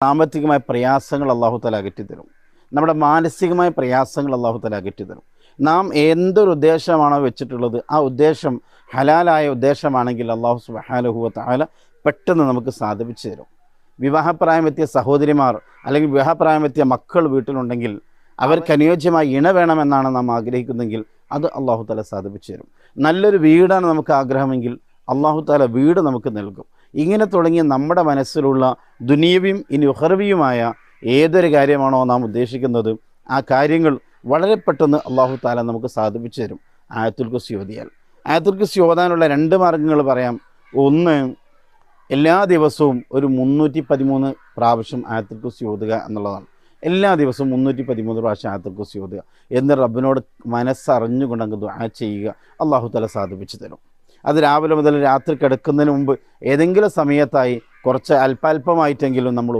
സാമ്പത്തികമായ പ്രയാസങ്ങൾ അള്ളാഹു തല അകറ്റിത്തരും നമ്മുടെ മാനസികമായ പ്രയാസങ്ങൾ അള്ളാഹു തല അകറ്റിത്തരും നാം എന്തൊരു ഉദ്ദേശമാണോ വെച്ചിട്ടുള്ളത് ആ ഉദ്ദേശം ഹലാലായ ഉദ്ദേശമാണെങ്കിൽ അള്ളാഹു സുബാലഹു താല പെട്ടെന്ന് നമുക്ക് സാധിപ്പിച്ചു തരും. വിവാഹപ്രായമെത്തിയ സഹോദരിമാർ അല്ലെങ്കിൽ വിവാഹപ്രായമെത്തിയ മക്കൾ വീട്ടിലുണ്ടെങ്കിൽ അവർക്ക് അനുയോജ്യമായ ഇണ വേണമെന്നാണ് നാം ആഗ്രഹിക്കുന്നതെങ്കിൽ അത് അള്ളാഹു താല സാധിപ്പിച്ചു തരും. നല്ലൊരു വീടാണ് നമുക്ക് ആഗ്രഹമെങ്കിൽ അള്ളാഹു താല വീട് നമുക്ക് നൽകും. ഇങ്ങനെ തുടങ്ങിയ നമ്മുടെ മനസ്സിലുള്ള ദുനീവിയും ഇനി ഉഹർവിയുമായ ഏതൊരു കാര്യമാണോ നാം ഉദ്ദേശിക്കുന്നത് ആ കാര്യങ്ങൾ വളരെ പെട്ടെന്ന് അള്ളാഹു താല നമുക്ക് സാധിപ്പിച്ചു തരും. ആയത്തുൽ കുസ് ഓതിയാൽ. ആയത്തുൽ കുസ് ഓതാനുള്ള രണ്ട് മാർഗങ്ങൾ പറയാം. ഒന്ന് എല്ലാ ദിവസവും ഒരു മുന്നൂറ്റി പതിമൂന്ന് പ്രാവശ്യം ആയത്തുൽ കുസ് ഓതുക എന്നുള്ളതാണ്. എല്ലാ ദിവസവും മുന്നൂറ്റി പതിമൂന്ന് പ്രാവശ്യം ആയത്തുൽ കുസ് ഓതുക. എന്ന് റബ്ബിനോട് മനസ്സറിഞ്ഞുകൊണ്ട് അങ്ങ് ദുആ ചെയ്യുക അള്ളാഹു താല സാധിപ്പിച്ചു തരും. അത് രാവിലെ മുതൽ രാത്രി കിടക്കുന്നതിന് മുമ്പ് ഏതെങ്കിലും സമയത്തായി കുറച്ച് അല്പാൽപമായിട്ടെങ്കിലും നമ്മൾ